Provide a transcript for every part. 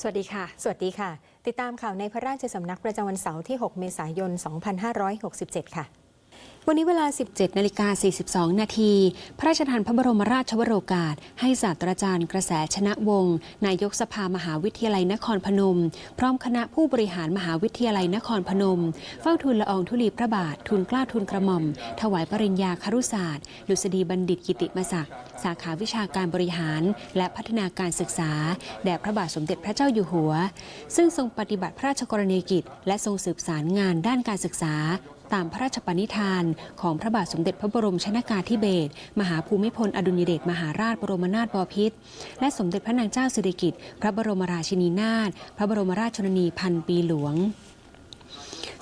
สวัสดีค่ะ สวัสดีค่ะ ติดตามข่าวในพระราชสำนักประจำวันเสาร์ที่ 6 เมษายน 2567 ค่ะ วันนี้เวลา 17 นาฬิกา 42 นาที พระราชทานพระบรมราชวโรกาส ให้ศาสตราจารย์กระแสชนะวงศ์นายกสภามหาวิทยาลัยนครพนม พร้อมคณะผู้บริหารมหาวิทยาลัยนครพนม เฝ้าทูลละอองธุลีพระบาททูลกล้าทูลกระหม่อม ถวายปริญญาครุศาสตร์ ดุษฎีบัณฑิตกิติมศักดิ์ สาขาวิชาการบริหาร และพัฒนาการศึกษา แด่พระบาทสมเด็จพระเจ้าอยู่หัว ซึ่งทรงปฏิบัติพระราชกรณียกิจ และทรงสืบสารงานด้านการศึกษา ตามพระราชปณิธาน ของพระบาทสมเด็จพระบรมชนากาธิเบศรมหาภูมิพลอดุลยเดชมหาราชบรมนาถบพิตรและสมเด็จพระนางเจ้าสิริกิติ์พระบรมราชินีนาถพระบรมราชชนนีพันปีหลวง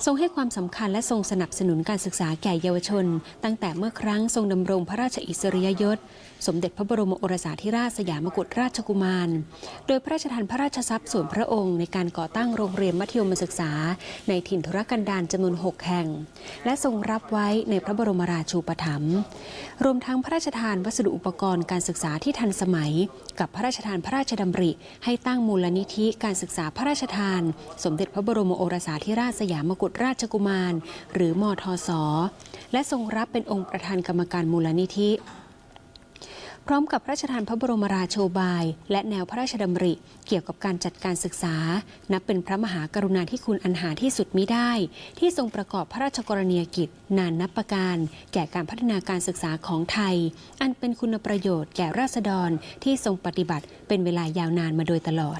ทรงให้ความสำคัญและทรงสนับสนุนการศึกษาแก่เยาวชน ตั้งแต่เมื่อครั้งทรงดำรงพระราชอิสริยยศ สมเด็จพระบรมโอรสาธิราชสยามกุฎราชกุมาร โดยพระราชทานพระราชทรัพย์ส่วนพระองค์ในการก่อตั้งโรงเรียนมัธยมศึกษา ในถิ่นธุรกันดารจำนวน 6 แห่ง และทรงรับไว้ในพระบรมราชูปถัมภ์รวมทั้งพระราชทานวัสดุอุปกรณ์การศึกษาที่ทันสมัย กับพระราชทานพระราชดำริ ให้ตั้งมูลนิธิการศึกษาพระราชทาน สมเด็จพระบรมโอรสาธิราชสยามกุฎราชกุมาร หรือมทศและทรงรับเป็นองค์ประธานกรรมการมูลนิธิ พร้อมกับพระราชทานพระบรมราโชบาย และแนวพระราชดำริเกี่ยวกับการจัดการศึกษา นับเป็นพระมหากรุณาธิคุณอันหาที่สุดมิได้ ที่ทรงประกอบพระราชกรณียกิจ นานนับประการ แก่การพัฒนาการศึกษาของไทย อันเป็นคุณประโยชน์แก่ราษฎรที่ทรงปฏิบัติเป็นเวลายาวนานมาโดยตลอด